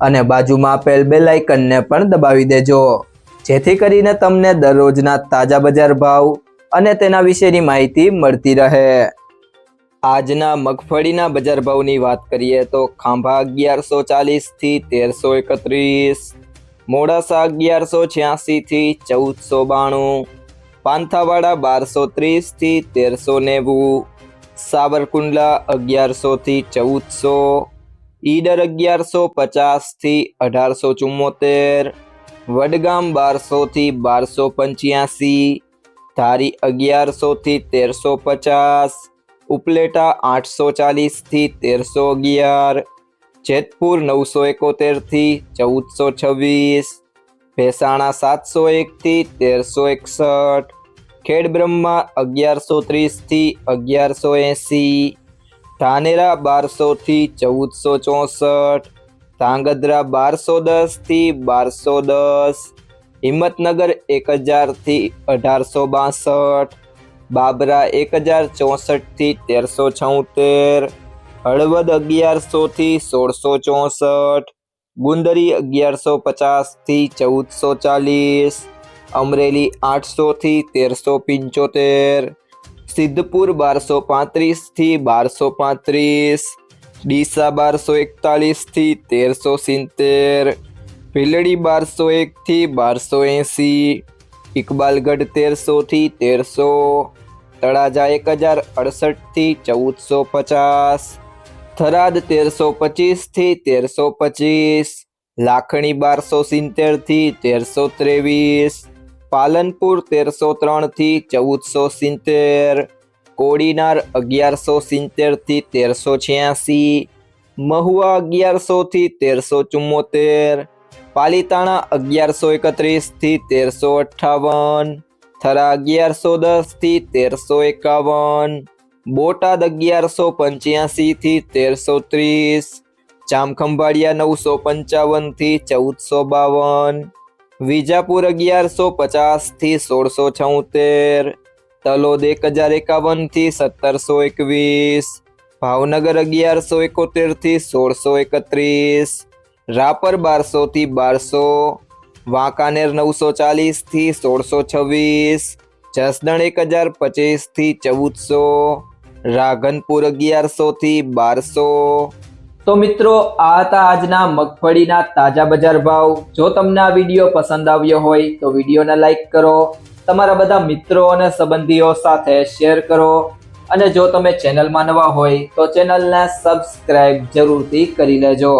અને બાજુમાં આપેલ બે લાઇકનને પણ દબાવી દેજો. જેથી કરીને તમને દરરોજના તાજા બજાર ભાવ અને તેના વિશેની માહિતી મળતી રહે. આજના મગફળીના બજાર ભાવની વાત કરીએ તો ખાંભા અગિયારસો ચાલીસથી તેરસો એકત્રીસ, મોડાસા અગિયારસો છ્યાસીથી ચૌદસો બાણું, પાંથાવાડા બારસો ત્રીસથી તેરસો નેવું સાબરકુંડલા અગિયારસોથી ચૌદસો ઈડર અગિયારસો પચાસથી અઢારસો ચુમ્મોતેર, વડગામ બારસોથી બારસો પંચ્યાસી, ધારી અગિયારસોથી તેરસો પચાસ, ઉપલેટા આઠસો ચાલીસથી તેરસો અગિયાર, જેતપુર નવસો એકોતેરથી ચૌદસો છવ્વીસ, ભેસાણા સાતસો એકથી તેરસો એકસઠ, ખેડબ્રહ્મા અગિયારસો ત્રીસથી અગિયારસો એંસી ધાનેરા બારસોથી ચૌદસો ચોસઠ ધાંગધ્રા બારસો દસથી બારસો દસ હિંમતનગર એક હજારથી અઢારસો બાસઠ બાબરા એક હજાર ચોસઠથી તેરસો છોતેર હળવદ અગિયારસોથી સોળસો ચોસઠ ગુંદરી અગિયારસો પચાસથી ચૌદસો ચાલીસ અમરેલી આઠસોથી તેરસો પંચોતેર સિદ્ધપુર બારસો પાંત્રીસથી બારસો પાંત્રીસ, ડીસા બારસો એકતાલીસથી તેરસો સિત્તેર, ભીલડી બારસો એકથી બારસો એંસી, ઇકબાલગઢ તેરસોથી તેરસો, તળાજા એક હજાર અડસઠથી ચૌદસો પચાસ, થરાદ તેરસો પચીસથી તેરસો પચીસ, લાખણી બારસો સિત્તેરથી તેરસો ત્રેવીસ પાલનપુર તેરસો ત્રણથી ચૌદસો સિત્તેર, કોડીનાર અગિયારસો સિત્તેરથી તેરસો છ્યાસી, મહુવા અગિયારસોથી તેરસો ચુમ્મોતેર, પાલીતાણા અગિયારસો એકત્રીસથી તેરસો અઠ્ઠાવન, થરા અગિયારસો દસથી તેરસો એકાવન, બોટાદ અગિયારસો પંચ્યાસીથી તેરસો ત્રીસ, જામખંભાળિયા નવસો પંચાવનથી ચૌદસો બાવન વિજાપુર અગિયારસો પચાસથી સોળસો છોતેર, તલોદ એક હજાર એકાવનથી સત્તરસો એકવીસ, ભાવનગર અગિયારસો એકોતેરથી સોળસો એકત્રીસ, રાપર બારસોથી બારસો, વાંકાનેર નવસો ચાલીસથી સોળસો છવ્વીસ, જસદણ એક હજાર પચીસથી ચૌદસો રાઘનપુર અગિયારસોથી બારસો તો મિત્રો, આ હતા આજના મગફળીના તાજા બજાર ભાવ. જો તમને આ વીડિયો પસંદ આવ્યો હોય, તો વિડીયોને લાઇક કરો, તમારા બધા મિત્રો અને સંબંધીઓ સાથે શેર કરો, અને જો તમે ચેનલમાં નવા હોય, તો ચેનલને સબસ્ક્રાઇબ જરૂરથી કરી લેજો.